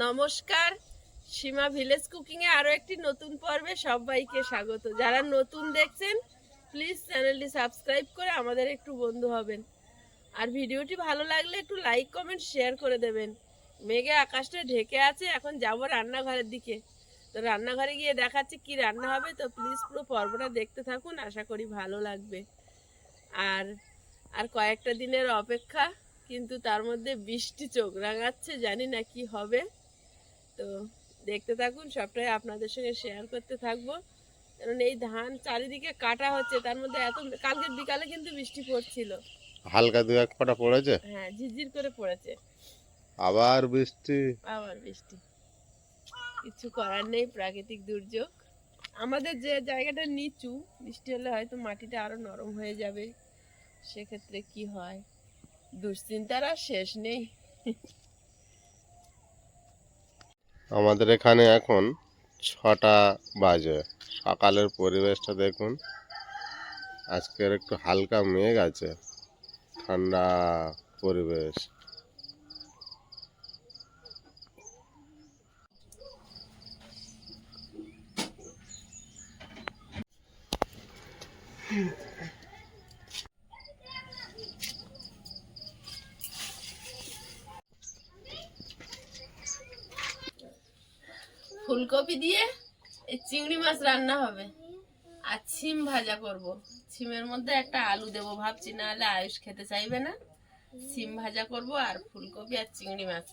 নমস্কার, সীমা village cooking এ আরও একটি নতুন পর্বে সবাইকে স্বাগত। যারা নতুন দেখছেন প্লিজ চ্যানেলটি সাবস্ক্রাইব করে আমাদের একটু বন্ধু হবেন। আর ভিডিওটি ভালো লাগলে একটু লাইক কমেন্ট শেয়ার করে দেবেন। মেঘে আকাশটা ঢেকে আছে, এখন যাব রান্নাঘরের দিকে। তো রান্নাঘরে গিয়ে দেখাচ্ছি কি রান্না হবে, তো প্লিজ পুরো পর্বটা দেখতে থাকুন, আশা করি ভালো লাগবে। আর আর কয়েকটা দিনের অপেক্ষা, কিন্তু তার মধ্যে বৃষ্টি চোখ রাঙাচ্ছে, জানি না কি হবে। তো দেখতে থাকুন সবটাই আপনাদের সঙ্গে শেয়ার করতে থাকব। কারণ এই ধান চারিদিকে কাটা হচ্ছে তার মধ্যে এত কালকে বিকালে কিন্তু বৃষ্টি পড়ছিল। হালকা দু এক ফোঁটা পড়েছে? হ্যাঁ ঝিরঝির করে পড়েছে। আবার বৃষ্টি? আবার বৃষ্টি। কিছু করার নেই প্রাকৃতিক দুর্যোগ। আমাদের যে জায়গাটা নিচু বৃষ্টি হলে হয়তো মাটিটা আরও নরম হয়ে যাবে। সেক্ষেত্রে কি হয়? দুশ্চিন্তার আর শেষ নেই। আমাদের এখানে এখন ছটা বাজে। সকালের পরিবেশটা দেখুন। আজকের একটু হালকা মেঘ আছে। ঠান্ডা পরিবেশ। ফুলকপি দিয়ে এই চিংড়ি মাছ রান্না হবে। আর ছিম ভাজা করব। ছিমের মধ্যে একটা আলু দেবো ভাবছি না হলে আয়ুষ খেতে চাইবে না। সিম ভাজা করব আর ফুলকপি আর চিংড়ি মাছ।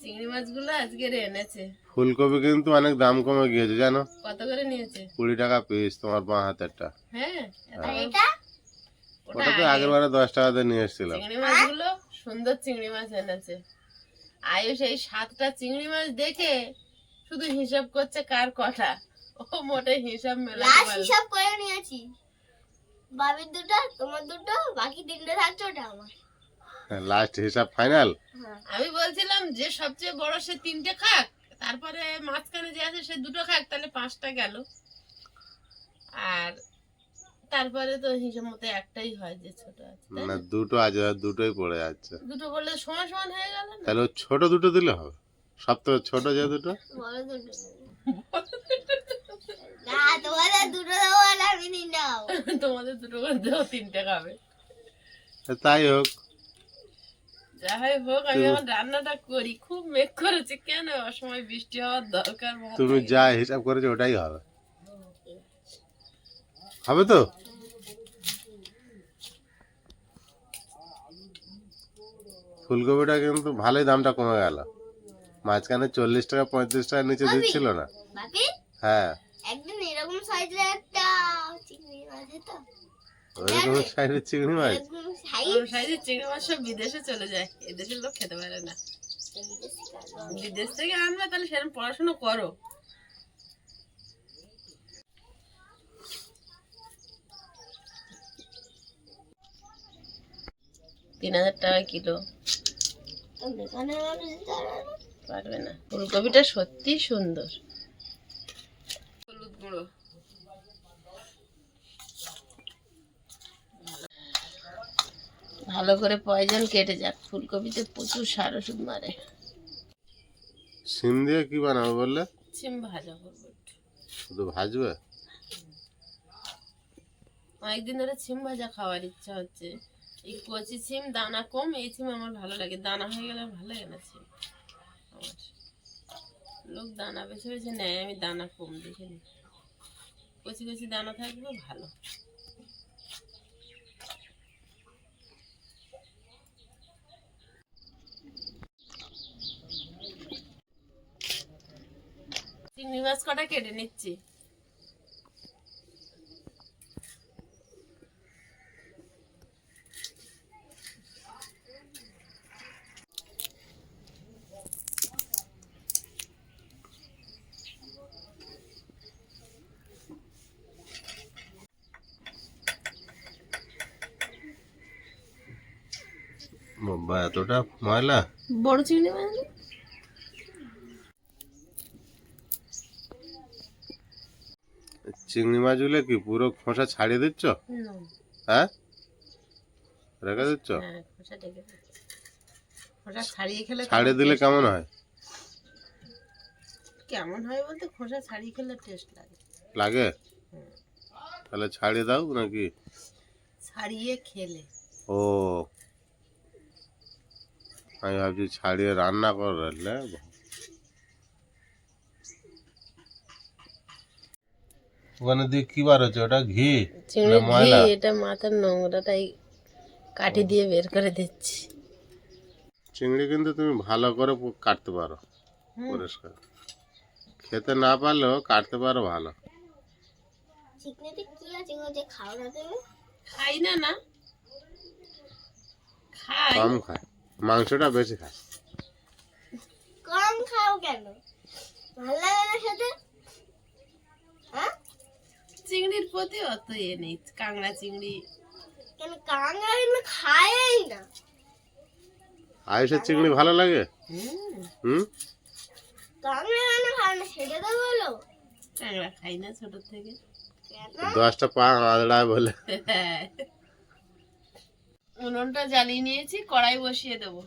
চিংড়ি মাছগুলো আজকের এনেছে। ফুলকপি কিন্তু অনেক দাম কমে গিয়েছে জানো? কত করে নিয়েছে? কুড়ি টাকা পিস তোমার বাঁ হাতেরটা। হ্যাঁ হ্যাঁ। ওটা তো আগে। আগের বারে দশ টাকাতে নিয়ে এসেছিলাম। চিংড়ি মাছগুলো সুন্দর চিংড়ি মাছ এনেছে। আয়ুষ এই সাতটা চিংড়ি মাছ দেখে শুধু হিসাব করছে কার কটা ও মোটে হিসাব মেলাতে পারল হিসাব করে নিয়েছি। বাবির দুটো তোমার দুটো বাকি তিনটে থাকছে ওটা আমার। লাস্ট হিসাব ফাইনাল হ্যাঁ। আমি বলছিলাম যে সবচেয়ে বড় সে তিনটে খাক তারপরে মাঝখানে যে আছে সে দুটো খাক তাহলে পাঁচটা গেল। আর তারপরে তো হিসাব মতো একটাই হয় যে ছোট আছে না? দুটো আছে দুটোই পড়ে যাচ্ছে। দুটো বললে সমান সমান হয়ে গেল তাহলে ছোট দুটো দিলে হবে। সব তো ছোট যে দুটো? তোমাদের করে তিনটে খাবে। তাই হোক। যাই হোক আমি এখন রান্নাটা করি। খুব মেঘ করেছে। কেন? অসময় বৃষ্টি হওয়ার দরকার তুমি যা হিসাব করেছ ওটাই হবে। হবে তো? ফুলকপিটা কিন্তু ভালোই দামটা কমে গেল। মাঝখানে চল্লিশ টাকা পঁয়ত্রিশ টাকার নিচে দিচ্ছিল না। হ্যাঁ। একদিন এরকম সাইজের একটা চিংড়ি মাছ তো। ওইরকম সাইজের চিংড়ি মাছ? এরকম সাইজের চিংড়ি মাছ সব বিদেশে চলে যায়। এদেশের লোক খেতে পারে না। বিদেশ থেকে আনবে তাহলে সেরকম পড়াশোনা করো। তিন হাজার টাকা কিলো। পারবে না। ফুলকপিটা সত্যি সুন্দর। হলুদ গুঁড়ো। ভালো করে পয়জন কেটে যাক। ফুলকপিতে প্রচুর সার ওষুধ মারে। সিম দিয়ে কি বানাবো বললে? সিম ভাজা করব। শুধু ভাজবে? অনেকদিন ধরে সিম ভাজা খাওয়ার ইচ্ছা হচ্ছে। এই কচি সিম দানা কম, এই সিম আমার ভালো লাগে। দানা হয়ে গেলে ভালো লাগে না সিম আমার লোক দানা বেছে বেছে নেয়, আমি দানা কম দেখে নিই। কচি কচি দানা থাকবে ভালো। চিংড়ি মাছ কটা কেটে নিচ্ছি? বাবা এতটা ময়লা? বড় চিংড়ি মাছ? চিংড়ি মাছগুলো কি পুরো খোসা ছাড়িয়ে দিচ্ছ? হ্যাঁ? রেখে দিচ্ছ? হ্যাঁ ছাড়িয়ে খেলে ছাড়িয়ে দিলে কেমন হয়? কেমন হয় বলতে খোসা ছাড়িয়ে খেলে টেস্ট লাগে। লাগে? তাহলে ছাড়িয়ে দাও নাকি? ছাড়িয়ে খেলে। ও আমি ভাবছি ছাড়িয়ে রান্না করলে ওখানে দিয়ে কি বার হচ্ছে? ওটা ঘি ময়লা? এটা মাথার নোংরাটাই কাঠি দিয়ে বের করে দিচ্ছি। চিংড়ি কিন্তু তুমি ভালো করে কাটতে পারো। পরিষ্কার। খেতে না পারলেও কাটতে পারো ভালো। খাই না না। খাই। কম খায়। মাংসটা বেশি খায় কম খাও কেন? ভালো লাগে না খেতে? হ্যাঁ? চিংড়ির প্রতি অত ইয়ে নেই কাঁকড়া চিংড়ি। কেন কাঙ্গা কিন্তু খায়ই না। আয়ুষের চিংড়ি ভালো লাগে? হুম? হুম কাঙ্গা কেন খায় না? সেটা তো বলো। কাঁকড়া খাই না ছোট থেকে। দশটা পা আঁচড়ায় বলে। উনুনটা জ্বালিয়ে নিয়েছি কড়াই বসিয়ে দেবো।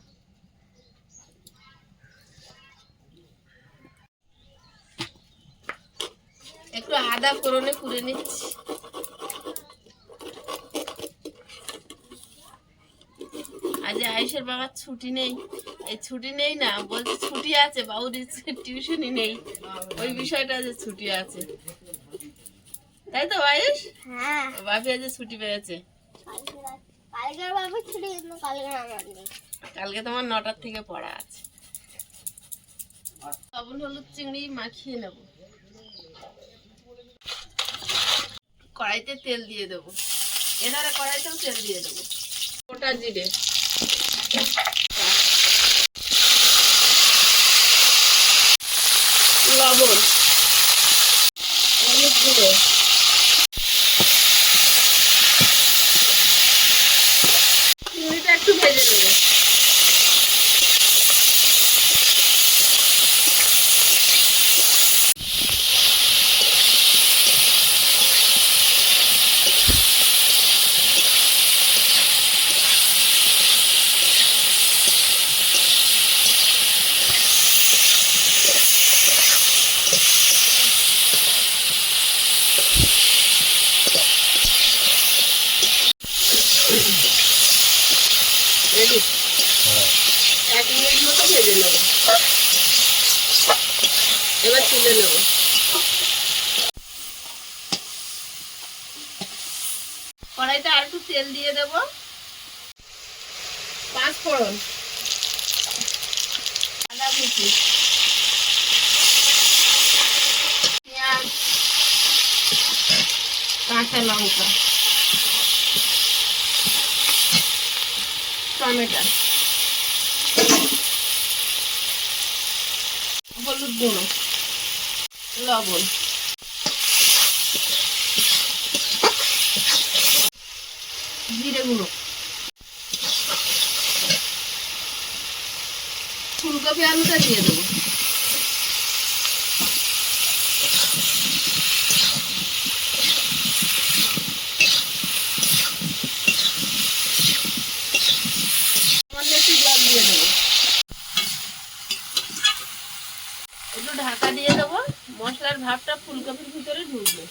একটু আদা ফোড়নে পুড়ে নিচ্ছি। আজ আয়ুষের বাবার ছুটি নেই। এই ছুটি নেই না বলছে ছুটি আছে বাবুর টিউশনই নেই। ওই বিষয়টা যে ছুটি আছে। তাই তো আয়ুষ? হ্যাঁ। বাপি আজ ছুটি পেয়েছে। কালকের বাবা ছুটি কিন্তু কালকে তোমার নটার থেকে পড়া আছে। লবণ, হলুদ, চিংড়ি মাখিয়ে নেব। কড়াইতে তেল দিয়ে দেবো। এধারে কড়াইতেও তেল দিয়ে দেবো। গোটা জিরে। লবণ হলুদ গুঁড়ো চিংড়িটা একটু ভেজে নেব রেডি এক মিনিট মতো ভেজে নেব এবার তুলে নেব কড়াইতে আর একটু তেল দিয়ে দেব। পাঁচ ফোড়ন। আদা কুচি। পেঁয়াজ। কাঁচা লঙ্কা। টমেটো। হলুদ গুঁড়ো। লবণ। জিরে গুঁড়ো। ফুলকপি আলুটা দিয়ে দেবো। একটু ঢাকা দিয়ে দেবো। মশলার ভাবটা ফুলকপির ভিতরে ঢুকবে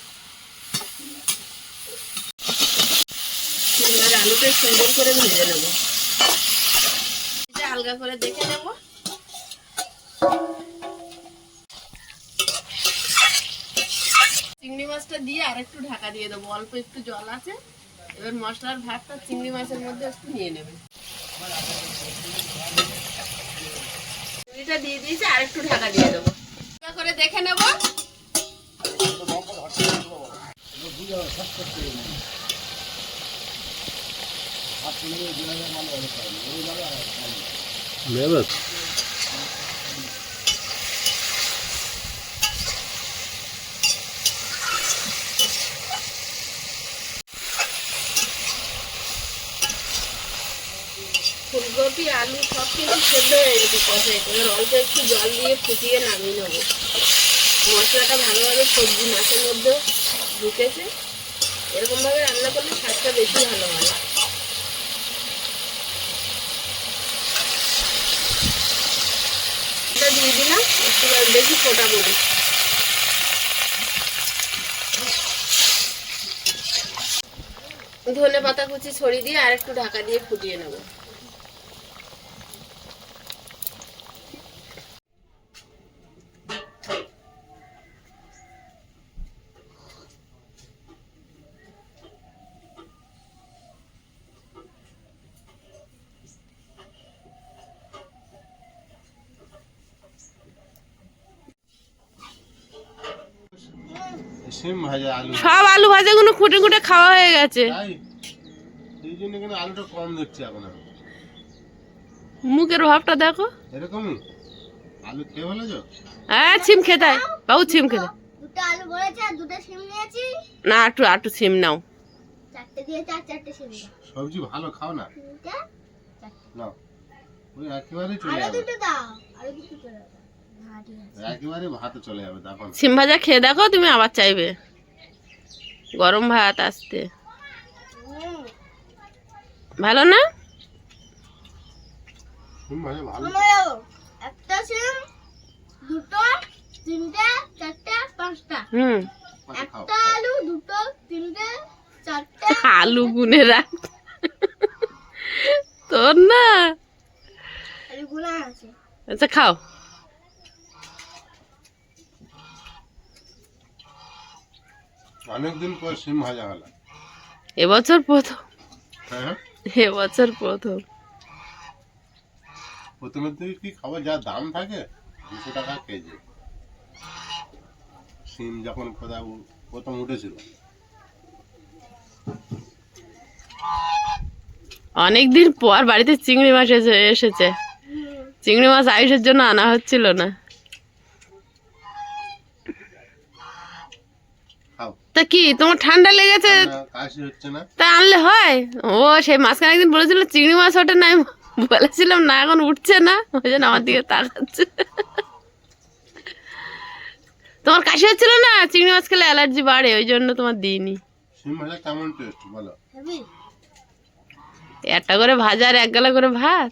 এবার আলুটা করে ভেজে নেব। হালকা করে দেখে নেব। চিংড়ি মাছটা দিয়ে আর একটু ঢাকা দিয়ে দেবো। অল্প একটু জল আছে। এবার মশলার ভাতটা চিংড়ি মাছের মধ্যে একটু নিয়ে নেবে। চিংড়িটা দিয়ে দিয়েছি, আর একটু ঢাকা দিয়ে দেবো। করে দেখে নেব। নেবে ফুলকপি, আলু সব কিছু সেদ্ধ হয়ে গেছে কষে। এবার অল্প একটু জল দিয়ে ফুটিয়ে নামিয়ে নেব। মশলাটা ভালোভাবে সবজি মাছের মধ্যে ঢুকেছে। এরকমভাবে রান্না করলে স্বাদটা বেশি ভালো হয়। দিয়ে দিলাম একটু বেশি ফোটা বলি ধনে পাতা কুচি ছড়িয়ে দিয়ে আর একটু ঢাকা দিয়ে ফুটিয়ে নেব। সিম ভাজা আলু। সব আলু ভাজাগুলো খুঁটে খুঁটে খাওয়া হয়ে গেছে। তাই? এই জন্য কিন্তু আলুটা কম দিচ্ছি এখন মুখের ভাবটা দেখো। এরকমই? আলু খেয়ে ভালো তো হ্যাঁ ছিম খেতে। বাবু ছিম খেতে দুটো আলু বলেছে আর দুটো সিম নিয়েছি। না একটু একটু ছিম নাও। চারটে দিয়ে চার চারটে সিম সবজি ভালো খাও না? তিনটে চারটে। না ওই একেবারে চলে আরও দুটো দাও আরও দুটো চলে দাও একেবারে ভাতে চলে যাবে তখন সিম ভাজা খেয়ে দেখো তুমি আবার চাইবে। গরম ভাত আসতে। ভালো না? সিম ভাজা ভালো। শোনো যাও একটা সিম দুটো তিনটে চারটে পাঁচটা। হুম। একটা আলু দুটো তিনটে চারটে। আলু গুনে রাখ। তোর না। আলু গুলা আছে। আচ্ছা খাও। অনেকদিন পর সিম ভাজা হলো। এবছর প্রথম। হ্যাঁ এবছর প্রথম। প্রথমের দিকে কি খাবার? যা দাম থাকে দুশো টাকা কেজি। সিম যখন কোথাও প্রথম উঠেছিল। অনেকদিন পর বাড়িতে চিংড়ি মাছ এসে এসেছে। চিংড়ি মাছ আয়ুষের জন্য আনা হচ্ছিল না। তা কি তোমার ঠান্ডা লেগেছে? কাশি হচ্ছে না। তা আনলে হয়? ও সেই মাঝখানে একদিন বলেছিল চিংড়ি মাছ ওঠে না। বলেছিলাম না এখন উঠছে না। ওই জন্য আমার দিকে তাকাচ্ছে। তোমার কাশি হচ্ছিল না? চিংড়ি মাছ খেলে অ্যালার্জি বাড়ে ওই জন্য তোমার দিইনি। কেমন টেস্ট বলো? একটা করে ভাজা আর এক গালা করে ভাত?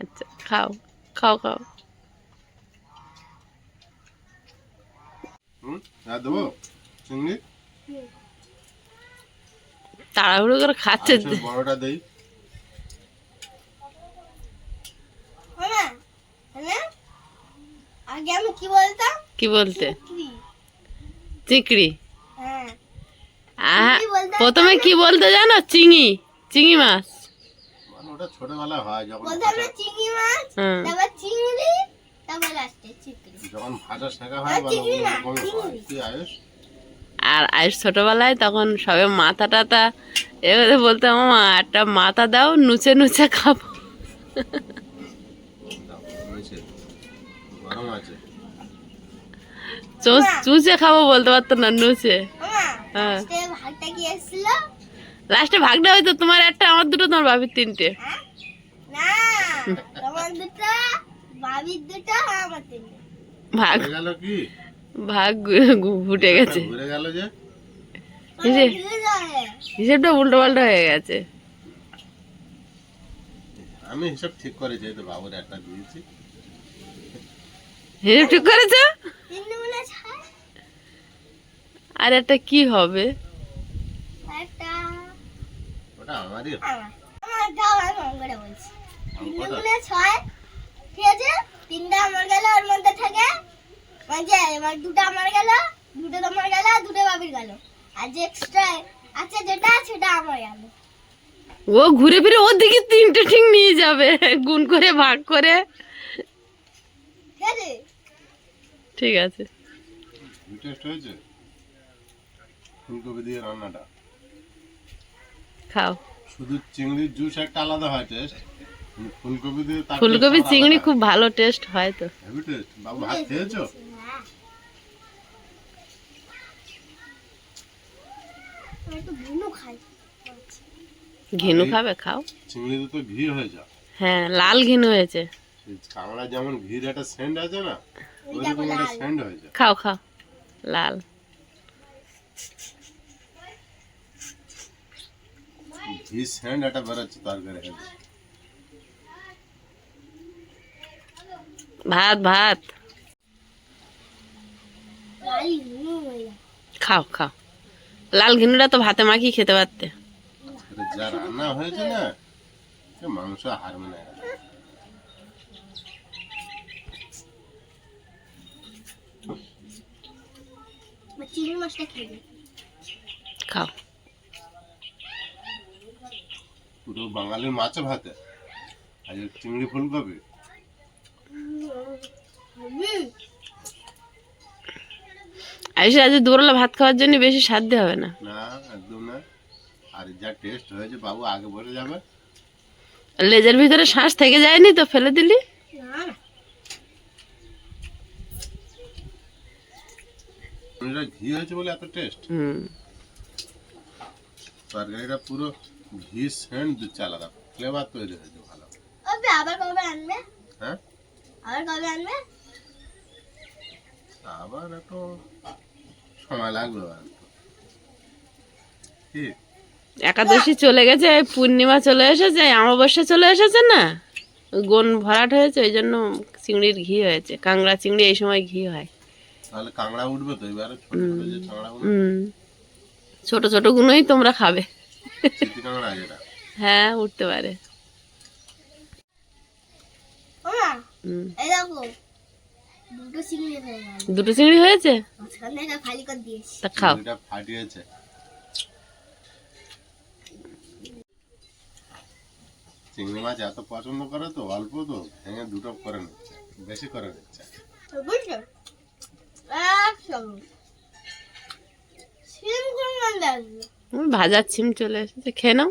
আচ্ছা খাও খাও খাও। দেবো? চিংড়ি? তাড়াহুড়ো করে খাচ্ছে আচ্ছা, বড়টা দেই। হ্যাঁ হ্যাঁ আগে আমি কি বলতাম? কি বলতে? চিংড়ি। হ্যাঁ। প্রথমে কি বলতে জানো? চিংড়ি চিংড়ি মাছ। মানে ওটা ছোটবেলায় হয় যখন বলতে চিংড়ি মাছ তারপর চিংড়ি তারপর লাস্টে চিংড়ি। যখন ভাজা শেখা হয় হয়। কি আয়ুষ আর আয়ুষ ছোটবেলায় তখন সবে মাথা টাথা এবারে বলতে মামা একটা মাথা দাও নুচে নুচে খাব। চুষে খাব বলতে পারতো না নুচে। হ্যাঁ। লাস্টে ভাগটা হয়তো তোমার একটা আমার দুটো তোমার বাবির তিনটে। হ্যাঁ। না তোমার দুটো বাবির দুটো আর আমার তিনটে। ভাগ। গেল কি? ভাগ ফুটে গেছে। ঘুরে গেল যে। এই যে ভুলে যায় হিসেবটা উল্টো পাল্টা হয়ে গেছে। আমি হিসাব ঠিক করেছি তো বাবুর একটা দিয়েছি। হিসেব ঠিক করেছ? আর একটা কি হবে? ওটা আমারই। ঠিক আছে? তিনটা আমার গেল ওর মধ্যে থেকে মানে এবার দুটো আমার গেল দুটো তোমার গেল আর দুটো বাবির গেল। আর যে এক্সট্রা আছে যেটা সেটা আমার গেল। ও ঘুরে ফিরে ওর দিকে তিনটে ঠিক নিয়ে যাবে গুণ করে ভাগ করে। ঠিক আছে? ঠিক আছে। টেস্ট হয়েছে? ফুলকপি দিয়ে রান্নাটা? খাও। শুধু চিংড়ির জুস একটা আলাদা হয় টেস্ট ফুলকপি দিয়ে ফুলকপি চিংড়ি খুব ভালো টেস্ট হয় তো। হেভি টেস্ট বাবু ভাত খেয়েছো হ্যাঁ আমি একটু ভুনু খাই ঘিনু খাবে খাও। চিংড়িতে তো ঘি হয়ে যায়। হ্যাঁ লাল ঘিনু হয়েছে। কাঁকড়া যেমন ঘির একটা সেন্ট আছে না ওইরকম একটা সেন্ট হয়েছে খাও খাও। লাল। ঘি সেন্ট একটা বেরোচ্ছে তরকারি ভাত ভাত। হয়ে। খাও খাও। লাল ঘিনুটা তো ভাতে মাখিয়ে খেতে পারতে। যা রান্না হয়েছে না সে মাংস হারবে না এরা। চিংড়ি মাছটা খেয়ে খাও। পুরো বাঙালির মাছে ভাতে। আজ চিংড়ি ফুলকপি। আয়ুষ আজ দুপুরবেলা ভাত খাওয়ার জন্য বেশি সাধ্য হবে না। না একদম না। আর যা টেস্ট হয়েছে বাবু আগে বলে যাবে। লেজের ভিতরে শ্বাস থেকে যায়নি তো? ফেলে দিলি? ঘি হয়েছে বলে এত টেস্ট হুম। তরকারিটা পুরো ঘি সেন্ট আলাদা। ফ্লেভার তৈরি হয়েছে ভালো। আবার কবে আনবে? হ্যাঁ? আবার কবে আনবে? আবার একটু সময় একাদশী চলে গেছে পূর্ণিমা চলে এসেছে অমাবস্যা চলে এসেছে না? ওই গন ভরাট হয়েছে ওই জন্য চিংড়ির ঘি হয়েছে কাংড়া চিংড়ি এই সময় ঘি হয়। তাহলে কাঁকড়া উঠবে তো এবারে ছোট ছোট গুলোই তোমরা খাবে। হ্যাঁ উঠতে পারে। হুম। দুটো চিংড়ি হয়ে গেল। দুটো চিংড়ি হয়েছে? মাঝখান খালি করে দিয়েছি। তা খাও। ফাটিয়েছে চিংড়ি মাছ এত পছন্দ করে তো অল্প তো ভেঙে দুটো করে নিচ্ছে বেশি করে নিচ্ছে। বুঝছ? ভাজার ছিম চলে এসেছে খেয়ে নাও।